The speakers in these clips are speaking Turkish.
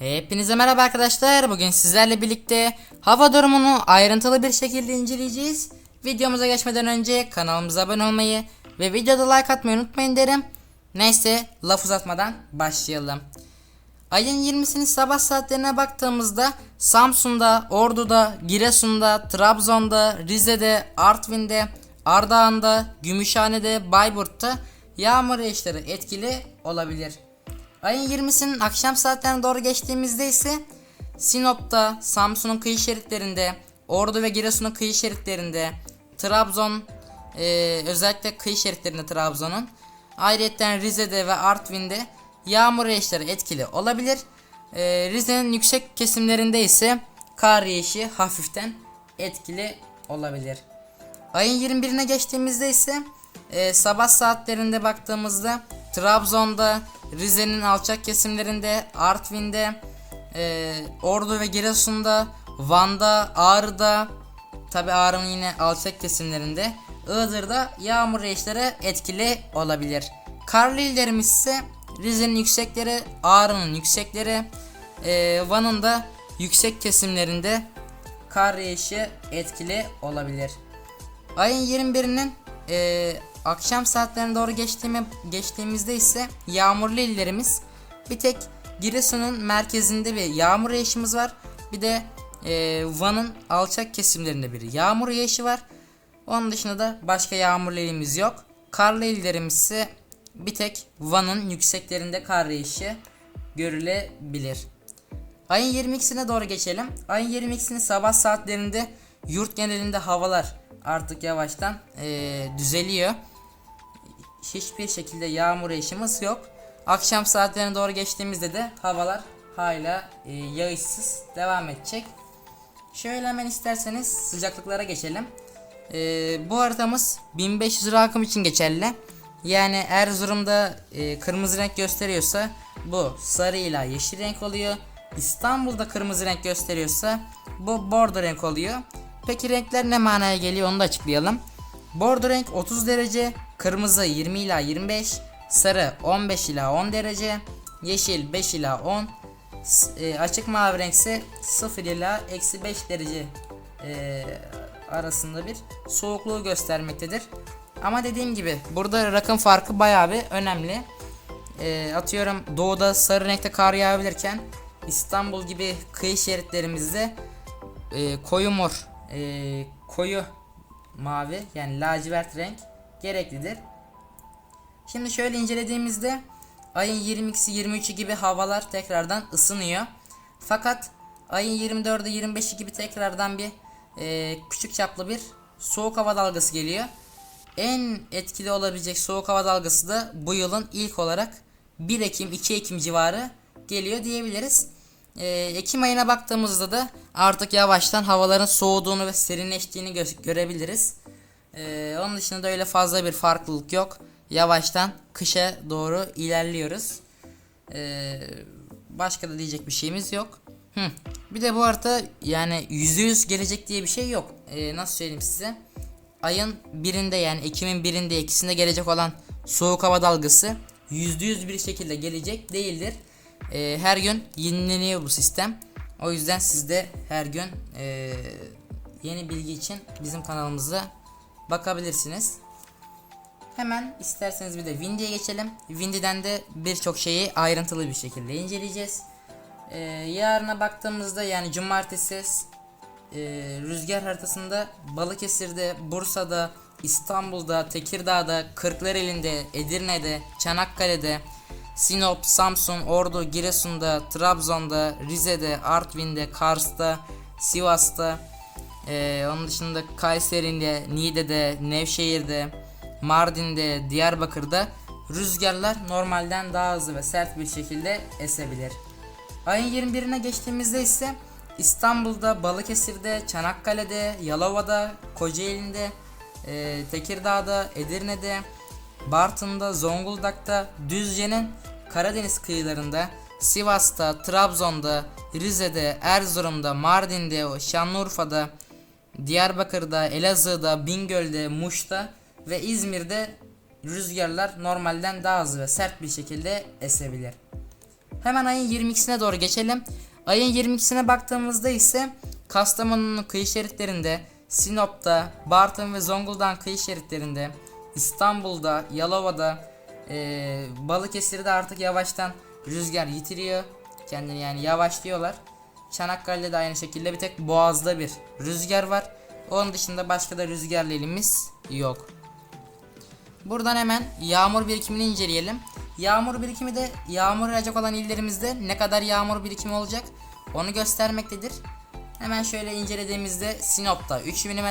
Hepinize merhaba arkadaşlar. Bugün sizlerle birlikte hava durumunu ayrıntılı bir şekilde inceleyeceğiz. Videomuza geçmeden önce kanalımıza abone olmayı ve videoda like atmayı unutmayın derim. Neyse laf uzatmadan başlayalım. Ayın 20'sinin sabah saatlerine baktığımızda Samsun'da, Ordu'da, Giresun'da, Trabzon'da, Rize'de, Artvin'de, Ardahan'da, Gümüşhane'de, Bayburt'ta yağmur yağışları etkili olabilir. Ayın 20'sinin akşam saatlerine doğru geçtiğimizde ise Sinop'ta, Samsun'un kıyı şeritlerinde, Ordu ve Giresun'un kıyı şeritlerinde, Trabzon e, özellikle kıyı şeritlerinde Trabzon'un ayrıca Rize'de ve Artvin'de yağmur yağışları etkili olabilir. E, Rize'nin yüksek kesimlerinde ise kar yağışı hafiften etkili olabilir. Ayın 21'ine geçtiğimizde ise e, sabah saatlerinde baktığımızda Trabzon'da, Rize'nin alçak kesimlerinde, Artvin'de, e, Ordu ve Giresun'da, Van'da, Ağrı'da, tabi Ağrı'nın yine alçak kesimlerinde, Iğdır'da yağmur yağışları etkili olabilir. Karlı illerimiz ise Rize'nin yüksekleri, Ağrı'nın yüksekleri, e, Van'ın da yüksek kesimlerinde kar yağışı etkili olabilir. Ayın 21'inin e, akşam saatlerine doğru geçtiğimi, geçtiğimizde ise yağmurlu illerimiz bir tek Giresun'un merkezinde bir yağmur yağışımız var. Bir de e, Van'ın alçak kesimlerinde bir yağmur yağışı var. Onun dışında da başka yağmurlu ilimiz yok. Karlı illerimiz ise bir tek Van'ın yükseklerinde kar yağışı görülebilir. Ayın 22'sine doğru geçelim. Ayın 22'sinin sabah saatlerinde yurt genelinde havalar artık yavaştan eee, düzeliyor. Hiçbir şekilde yağmur yağışımız yok. Akşam saatlerine doğru geçtiğimizde de havalar hala eee, yağışsız devam edecek. Şöyle hemen isterseniz sıcaklıklara geçelim. Eee, bu haritamız 1500 rakım için geçerli. Yani Erzurum'da eee, kırmızı renk gösteriyorsa bu sarıyla yeşil renk oluyor. İstanbul'da kırmızı renk gösteriyorsa bu bordo renk oluyor. Peki renkler ne manaya geliyor onu da açıklayalım. Bordo renk 30 derece, kırmızı 20 ila 25, sarı 15 ila 10 derece, yeşil 5 ila 10, s- e, açık mavi renk ise 0 ila eksi 5 derece e, arasında bir soğukluğu göstermektedir. Ama dediğim gibi burada rakım farkı bayağı bir önemli. E, atıyorum doğuda sarı renkte kar yağabilirken İstanbul gibi kıyı şeritlerimizde e, koyu mor, e, koyu mavi yani lacivert renk gereklidir. Şimdi şöyle incelediğimizde ayın 22'si 23'ü gibi havalar tekrardan ısınıyor. Fakat ayın 24'ü 25'i gibi tekrardan bir e, küçük çaplı bir soğuk hava dalgası geliyor. En etkili olabilecek soğuk hava dalgası da bu yılın ilk olarak 1 Ekim 2 Ekim civarı geliyor diyebiliriz. Ee, Ekim ayına baktığımızda da artık yavaştan havaların soğuduğunu ve serinleştiğini gö- görebiliriz. Ee, onun dışında da öyle fazla bir farklılık yok. Yavaştan kışa doğru ilerliyoruz. Ee, başka da diyecek bir şeyimiz yok. Hı. Bir de bu harita yani %100 gelecek diye bir şey yok. Ee, nasıl söyleyeyim size? Ayın birinde yani Ekim'in birinde ikisinde gelecek olan soğuk hava dalgası %100 bir şekilde gelecek değildir. Ee, her gün yenileniyor bu sistem. O yüzden siz de her gün ee, yeni bilgi için bizim kanalımıza bakabilirsiniz. Hemen isterseniz bir de Windy'ye geçelim. Windy'den de birçok şeyi ayrıntılı bir şekilde inceleyeceğiz. Ee, yarına baktığımızda yani cumartesi e, rüzgar haritasında Balıkesir'de, Bursa'da, İstanbul'da, Tekirdağ'da, Kırklareli'nde, Edirne'de, Çanakkale'de, Sinop, Samsun, Ordu, Giresun'da, Trabzon'da, Rize'de, Artvin'de, Kars'ta, Sivas'ta, ee, onun dışında Kayseri'de, Niğde'de, Nevşehir'de, Mardin'de, Diyarbakır'da rüzgarlar normalden daha hızlı ve sert bir şekilde esebilir. Ayın 21'ine geçtiğimizde ise İstanbul'da, Balıkesir'de, Çanakkale'de, Yalova'da, Kocaeli'nde, e, Tekirdağ'da, Edirne'de, Bartın'da, Zonguldak'ta, Düzce'nin Karadeniz kıyılarında, Sivas'ta, Trabzon'da, Rize'de, Erzurum'da, Mardin'de, Şanlıurfa'da, Diyarbakır'da, Elazığ'da, Bingöl'de, Muş'ta ve İzmir'de rüzgarlar normalden daha hızlı ve sert bir şekilde esebilir. Hemen ayın 22'sine doğru geçelim. Ayın 22'sine baktığımızda ise Kastamonu'nun kıyı şeritlerinde, Sinop'ta, Bartın ve Zonguldak'ın kıyı şeritlerinde, İstanbul'da, Yalova'da, eee Balıkesir'de artık yavaştan rüzgar yitiriyor. Kendini yani yavaşlıyorlar. Çanakkale'de de aynı şekilde bir tek Boğaz'da bir rüzgar var. Onun dışında başka da rüzgarlı ilimiz yok. Buradan hemen yağmur birikimini inceleyelim. Yağmur birikimi de yağmur yağacak olan illerimizde ne kadar yağmur birikimi olacak onu göstermektedir. Hemen şöyle incelediğimizde Sinop'ta 3 mm,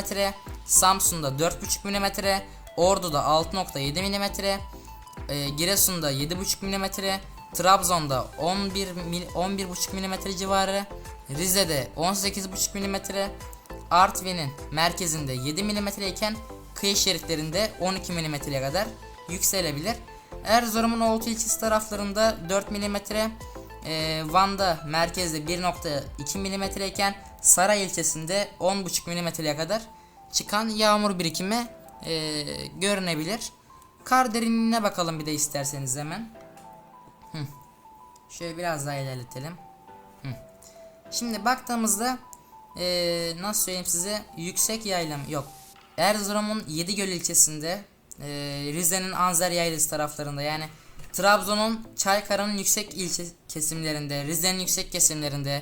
Samsun'da 4,5 mm, Ordu'da 6.7 mm, e, Giresun'da 7,5 mm, Trabzon'da 11 mil- 11,5 mm civarı, Rize'de 18,5 mm, Artvin'in merkezinde 7 mm iken kıyı şeritlerinde 12 mm'ye kadar yükselebilir. Erzurum'un Oltu ilçesi taraflarında 4 mm, e, Van'da merkezde 1.2 mm iken Saray ilçesinde 10.5 mm'ye kadar çıkan yağmur birikimi e, görünebilir. Kar derinliğine bakalım bir de isterseniz hemen. Hı. Şöyle biraz daha ilerletelim. Şimdi baktığımızda eee, nasıl söyleyeyim size yüksek yaylam yok. Erzurum'un Yedigöl ilçesinde eee, Rize'nin Anzer Yaylası taraflarında yani Trabzon'un Çaykara'nın yüksek ilçe kesimlerinde, Rize'nin yüksek kesimlerinde,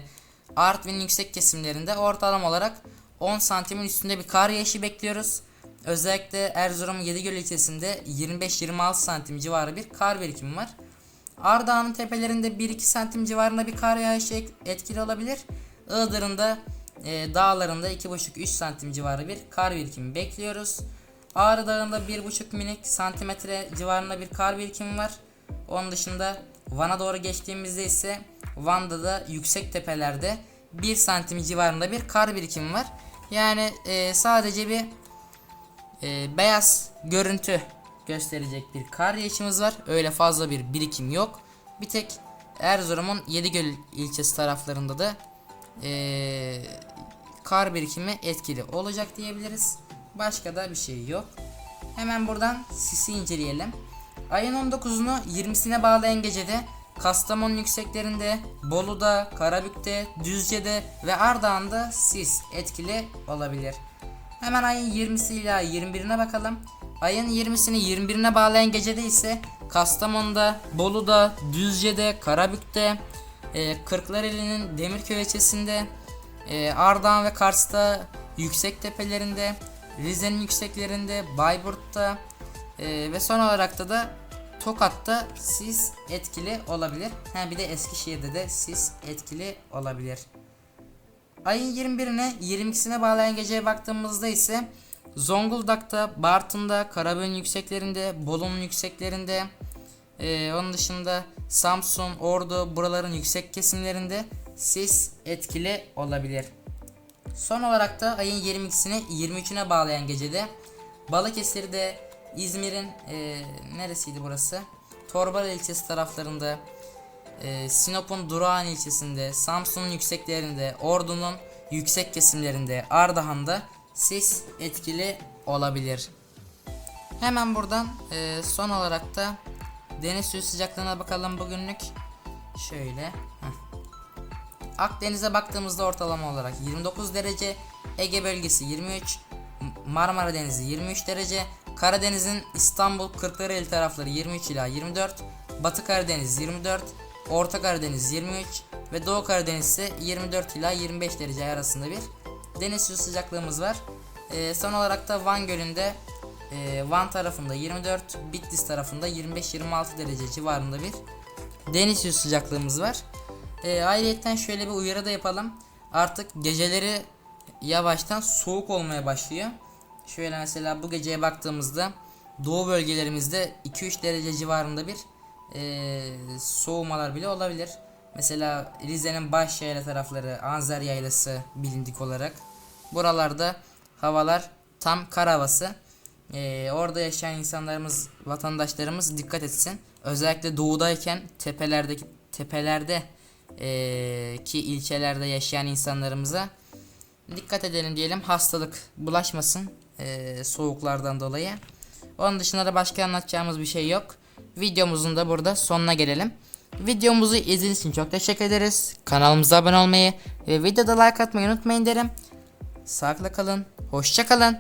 Artvin'in yüksek kesimlerinde ortalama olarak 10 santimin üstünde bir kar yağışı bekliyoruz. Özellikle Erzurum Yedigöl ilçesinde 25-26 santim civarı bir kar birikimi var. Ardahan'ın tepelerinde 1-2 santim civarında bir kar yağışı etkili olabilir. Iğdır'ın da e, dağlarında 2,5-3 santim civarı bir kar birikimi bekliyoruz. Ağrı Dağı'nda 1,5 minik santimetre civarında bir kar birikimi var. Onun dışında Van'a doğru geçtiğimizde ise Van'da da yüksek tepelerde 1 santim civarında bir kar birikimi var. Yani e, sadece bir e, beyaz görüntü gösterecek bir kar yağışımız var. Öyle fazla bir birikim yok. Bir tek Erzurum'un Yedigöl ilçesi taraflarında da e, kar birikimi etkili olacak diyebiliriz. Başka da bir şey yok. Hemen buradan sisi inceleyelim. Ayın 19'unu 20'sine bağlayan gecede Kastamonu yükseklerinde, Bolu'da, Karabük'te, Düzce'de ve Ardahan'da sis etkili olabilir. Hemen ayın 20'si ile 21'ine bakalım. Ayın 20'sini 21'ine bağlayan gecede ise Kastamonu'da, Bolu'da, Düzce'de, Karabük'te, e, Kırklareli'nin Demirköy ilçesinde, e, Ardahan ve Kars'ta yüksek tepelerinde, Rize'nin yükseklerinde, Bayburt'ta e, ve son olarak da da Tokat'ta sis etkili olabilir. Ha bir de Eskişehir'de de sis etkili olabilir. Ayın 21'ine 22'sine bağlayan geceye baktığımızda ise Zonguldak'ta, Bartın'da, Karabük'ün yükseklerinde, Bolu'nun yükseklerinde, ee, onun dışında Samsun, Ordu buraların yüksek kesimlerinde sis etkili olabilir. Son olarak da ayın 22'sini 23'üne bağlayan gecede Balıkesir'de, İzmir'in e, neresiydi burası? Torbalı ilçesi taraflarında, e, Sinop'un Durağan ilçesinde, Samsun'un yükseklerinde, Ordu'nun yüksek kesimlerinde, Ardahan'da sis etkili olabilir. Hemen buradan e, son olarak da deniz suyu sıcaklığına bakalım bugünlük. Şöyle. heh. Akdeniz'e baktığımızda ortalama olarak 29 derece, Ege bölgesi 23, M- Marmara Denizi 23 derece, Karadeniz'in İstanbul Kırklareli tarafları 23 ila 24, Batı Karadeniz 24, Orta Karadeniz 23 ve Doğu Karadeniz ise 24 ila 25 derece arasında bir deniz suyu sıcaklığımız var. Ee, son olarak da Van Gölü'nde e, Van tarafında 24, Bitlis tarafında 25-26 derece civarında bir deniz suyu sıcaklığımız var. E, ayrıyeten şöyle bir uyarı da yapalım. Artık geceleri yavaştan soğuk olmaya başlıyor. Şöyle mesela bu geceye baktığımızda doğu bölgelerimizde 2-3 derece civarında bir e, soğumalar bile olabilir. Mesela Rize'nin baş yayla tarafları, Anzer yaylası bilindik olarak. Buralarda havalar tam kar havası. Ee, orada yaşayan insanlarımız, vatandaşlarımız dikkat etsin. Özellikle doğudayken tepelerdeki tepelerde ee, ki ilçelerde yaşayan insanlarımıza dikkat edelim diyelim. Hastalık bulaşmasın ee, soğuklardan dolayı. Onun dışında da başka anlatacağımız bir şey yok. Videomuzun da burada sonuna gelelim. Videomuzu izlediğiniz için çok teşekkür ederiz. Kanalımıza abone olmayı ve videoda like atmayı unutmayın derim. Sağlıkla kalın. Hoşça kalın.